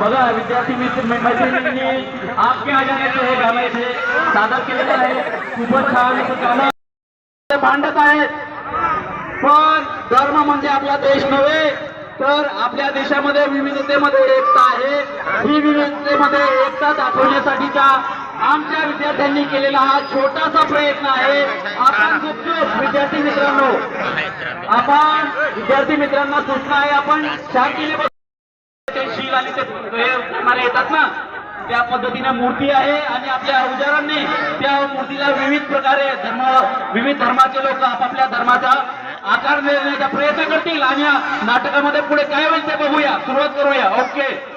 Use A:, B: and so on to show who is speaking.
A: बघा विद्यार्थी मित्र मैत्रिणींनी आपके आ हे गाणे सादर केलेले आहे खूपच छान गाणं. भांडत आहेत. पण धर्म म्हणजे आपला देश नव्हे तर आपल्या देशामध्ये विविधतेमध्ये एकता आहे. ही विविधतेमध्ये एकता दाखवण्यासाठीचा आमच्या विद्यार्थ्यांनी केलेला हा छोटासा प्रयत्न आहे. आपण गुपचूप विद्यार्थी मित्रांनो. आपण विद्यार्थी मित्रांना सूचना आहे आपण शांतीने शील आणि ते येतात ना? त्या पद्धतीने मूर्ती आहे आणि आपल्या उजारांनी त्या मूर्तीला विविध प्रकारे धर्म विविध धर्माचे लोक आपापल्या धर्माचा आकार देण्याचा प्रयत्न करतील. आणि नाटकामध्ये पुढे काय होईल ते बघूया. सुरुवात करूया. ओके.